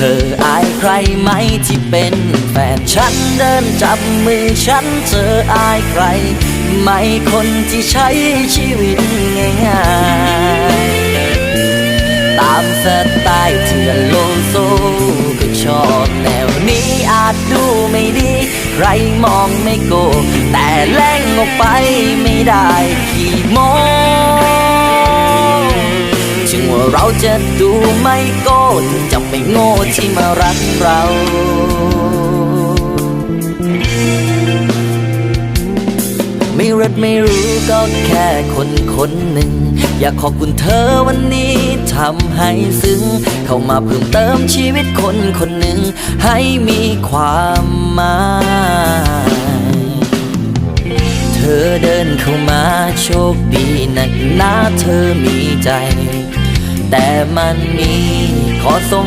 ธออายใครไหมที่เป็นแฟนฉันเดินจับมือฉันเธออายใครไหมคนที่ใช้ชีวิตง่ายๆ ตามสไตล์เถื่อนโลโซก็ชอบแนวนี้อาจดูไม่ดี ใครมองไม่โก แต่แล่งออกไปไม่ได้ ว่าเราจะดูไม่โก้ถึงจะไม่โง่ที่มารักเราไม่รักไม่รู้ก็แค่คนคนหนึ่ง อยากขอบคุณเธอวันนี้ทำให้ซึ้ง เข้ามาเพิ่มเติมชีวิตคนคนหนึ่ง ให้มีความหมายเธอเดินเข้ามาโชคดีนักหนาเธอมีใจ มันมีขอสง